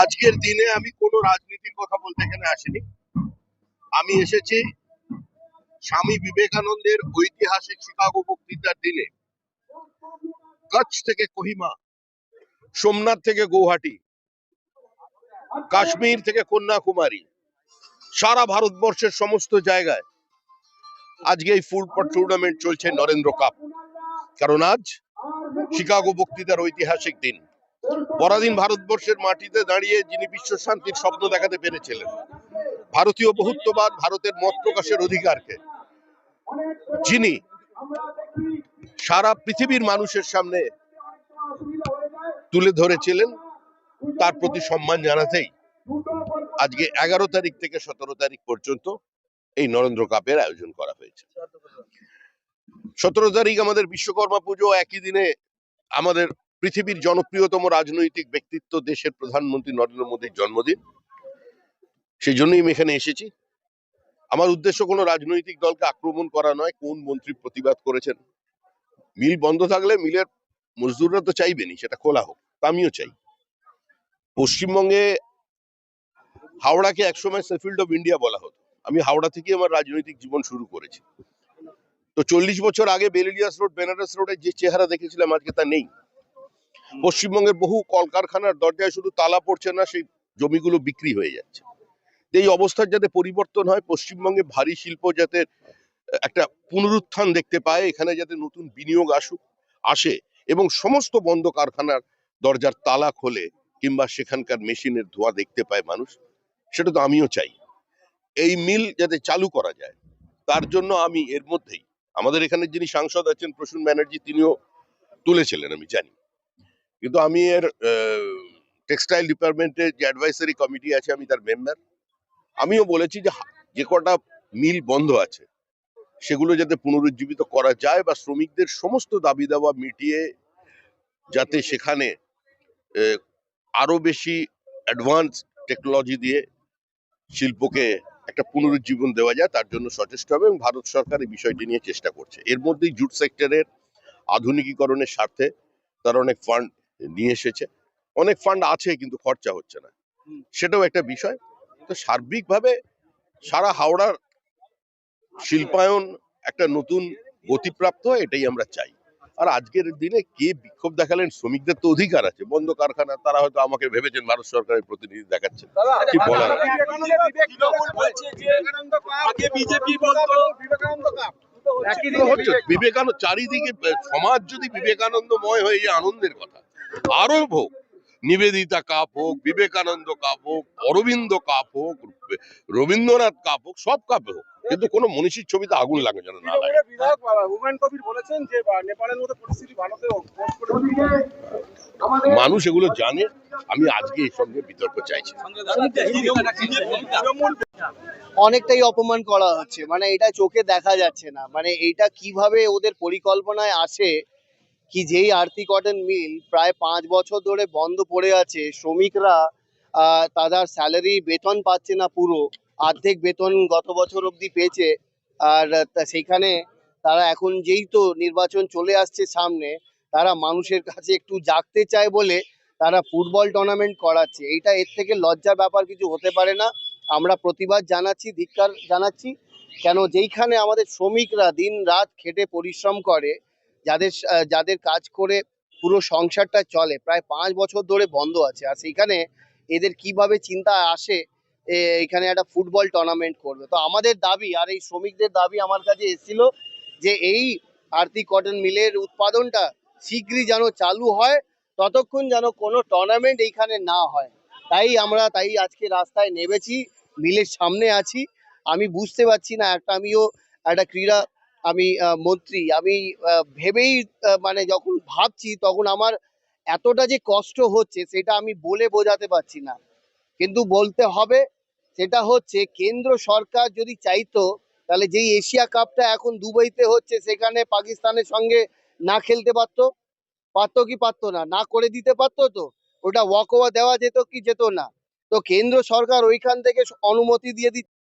আজকের দিনে আমি কোনো রাজনীতির কথা বলতে এখানে আসিনি। আমি এসেছি স্বামী বিবেকানন্দের ঐতিহাসিক শিকাগো বক্তৃতার দিনে। কচ্ছ থেকে কোহিমা, সোমনাথ থেকে গৌহাটি, কাশ্মীর থেকে কন্যাকুমারী, সারা ভারতবর্ষের সমস্ত জায়গায় আজকে এই ফুটবল টুর্নামেন্ট চলছে নরেন্দ্র কাপ কারণ আজ শিকাগো বক্তৃতার ঐতিহাসিক দিন। পরাধীন ভারতবর্ষের মাটিতে দাঁড়িয়ে যিনি বিশ্ব শান্তির স্বপ্ন দেখাতে পেরেছিলেন, ভারতীয় বহুত্ববাদ ভারতের মত প্রকাশের অধিকারকে, যিনি সারা পৃথিবীর মানুষের সামনে তুলে ধরেছিলেন, তার প্রতি সম্মান জানাতেই আজকে এগারো তারিখ থেকে সতেরো তারিখ পর্যন্ত এই নরেন্দ্র কাপের আয়োজন করা হয়েছে। সতেরো তারিখ আমাদের বিশ্বকর্মা পুজো, একই দিনে আমাদের পৃথিবীর জনপ্রিয়তম রাজনৈতিক ব্যক্তিত্ব দেশের প্রধানমন্ত্রী নরেন্দ্র মোদীর জন্মদিন। সেই জন্যই আমি এখানে এসেছি। আমার উদ্দেশ্য কোনো রাজনৈতিক দলকে আক্রমণ করা নয়, কোন মন্ত্রী প্রতিবাদ করেছেন। মিল বন্ধ থাকলে মিলের মজদুররা তো চাইবেনি সেটা খোলা হোক আমিও চাই। পশ্চিমবঙ্গে হাওড়াকে একসময় সেফিল্ড অফ ইন্ডিয়া বলা হতো। আমি হাওড়া থেকে আমার রাজনৈতিক জীবন শুরু করেছি। তো চল্লিশ বছর আগে বেলিলিয়াস রোড বেনারস রোডের যে চেহারা দেখেছিলাম আজকে তা নেই। পশ্চিমবঙ্গের বহু কলকারখানার দরজায় শুধু তালা পড়ছে না সেই জমিগুলো বিক্রি হয়ে যাচ্ছে। এই অবস্থার যাতে পরিবর্তন হয় পশ্চিমবঙ্গে ভারী শিল্প যাতে একটা পুনরুত্থান দেখতে পায় এখানে যাতে নতুন বিনিয়োগ আসুক আসে এবং সমস্ত বন্ধ কারখানার দরজার তালা খোলে কিংবা সেখানকার মেশিনের ধোঁয়া দেখতে পায় মানুষ সেটা তো আমিও চাই। এই মিল যাতে চালু করা যায় তার জন্য আমি এর মধ্যেই আমাদের এখানে যিনি সাংসদ আছেন প্রসূন ব্যানার্জি তিনিও তুলেছিলেন আমি জানি। কিন্তু আমি এর টেক্সটাইল ডিপার্টমেন্টের যে অ্যাডভাইসারি কমিটি আছে আমি তার মেম্বার। আমিও বলেছি যে যে কটা মিল বন্ধ আছে সেগুলো যাতে পুনরুজ্জীবিত করা যায় বা শ্রমিকদের সমস্ত দাবি দাওয়া মিটিয়ে যাতে সেখানে আহ, আরও বেশি অ্যাডভান্স টেকনোলজি দিয়ে শিল্পকে একটা পুনরুজ্জীবন দেওয়া যায় তার জন্য সচেষ্ট হবে এবং ভারত সরকার এই বিষয়টি নিয়ে চেষ্টা করছে। এর মধ্যেই জুট সেক্টরের আধুনিকীকরণের স্বার্থে তারা অনেক ফান্ড নিয়ে এসেছে। অনেক ফান্ড আছে কিন্তু খরচা হচ্ছে না। সেটাও একটা বিষয়। তো সার্বিকভাবে সারা হাওড়ার শিল্পায়ন একটা নতুন গতিপ্রাপ্ত হয় এটাই আমরা চাই। আর আজকের দিনে কে বিক্ষোভ দেখালেন? শ্রমিকদের তো অধিকার আছে। বন্ধ কারখানা তারা হয়তো আমাকে ভেবেছেন ভারত সরকারের প্রতিনিধি দেখাচ্ছেন। কি বলার বিজেপি বলতো তো হচ্ছে বিবেকানন্দ চারিদিকে সমাজ যদি বিবেকানন্দময় হয়ে যায় আনন্দের কথা। আরও হোক নিবেদিতা কাপ হোক বিবেকানন্দ কাপ হোক অরবিন্দ কাপ হোক রবীন্দ্রনাথ কাপ হোক সব কাপে হোক। কিন্তু কোনো মনীষীর ছবিতে আগুন লাগে যেন না লাগে। বিধায়ক হুমায়ুন কবির বলেছেন যে নেপালের মতো পরিস্থিতি ভারতেও মানুষ এগুলো জানে। আমি আজকে এই সঙ্গে বিতর্ক চাইছি। অনেকটাই অপমান করা হচ্ছে। মানে এটা চোখে দেখা যাচ্ছে না। মানে এটা কীভাবে ওদের পরিকল্পনায় আসে কি যেই আরতি কটন মিল প্রায় পাঁচ বছর ধরে বন্ধ পড়ে আছে, শ্রমিকরা তাদের স্যালারি বেতন পাচ্ছে না পুরো, অর্ধেক বেতন গত বছর অবধি পেয়েছে, আর সেইখানে তারা এখন যেই তো নির্বাচন চলে আসছে সামনে, তারা মানুষের কাছে একটু জাগতে চায় বলে তারা ফুটবল টুর্নামেন্ট করাচ্ছে। এইটা এর থেকে লজ্জার ব্যাপার কিছু হতে পারে না। আমরা প্রতিবাদ জানাচ্ছি, ধিক্কার জানাচ্ছি, কেন যেইখানে আমাদের শ্রমিকরা দিন রাত খেটে পরিশ্রম করে যাদের যাদের কাজ করে পুরো সংসারটা চলে। প্রায় পাঁচ বছর ধরে বন্ধ আছে। আর সেইখানে এদের কীভাবে চিন্তা আসে এখানে একটা ফুটবল টুর্নামেন্ট করবে। তো আমাদের দাবি আর এই শ্রমিকদের দাবি আমার কাছে এসেছিল যে এই আরতি কটন মিলের উৎপাদনটা শীঘ্রই যেন চালু হয়, ততক্ষণ যেন কোনো টুর্নামেন্ট এইখানে না হয়। তাই আমরা, তাই আজকে রাস্তায় নেমেছি মিলের সামনে আছি। আমি বুঝতে পারছি না, একটা আমিও একটা ক্রীড়া আমি মন্ত্রী, আমি ভেবেই মানে যখন ভাবছি তখন আমার এতটা যে কষ্ট হচ্ছে সেটা আমি বলে বোঝাতে পারছি না। কিন্তু বলতে হবে সেটা হচ্ছে কেন্দ্র সরকার যদি চাইতো তাহলে যেই এশিয়া কাপটা এখন দুবাইতে হচ্ছে সেখানে পাকিস্তানের সঙ্গে না খেলতে পারতো। পারতো কি পারতো না? না করে দিতে পারতো তো? ওটা ওয়াক ওভার দেওয়া যেত কি যেত না? তো কেন্দ্র সরকার ওইখান থেকে অনুমতি দিয়ে দিচ্ছে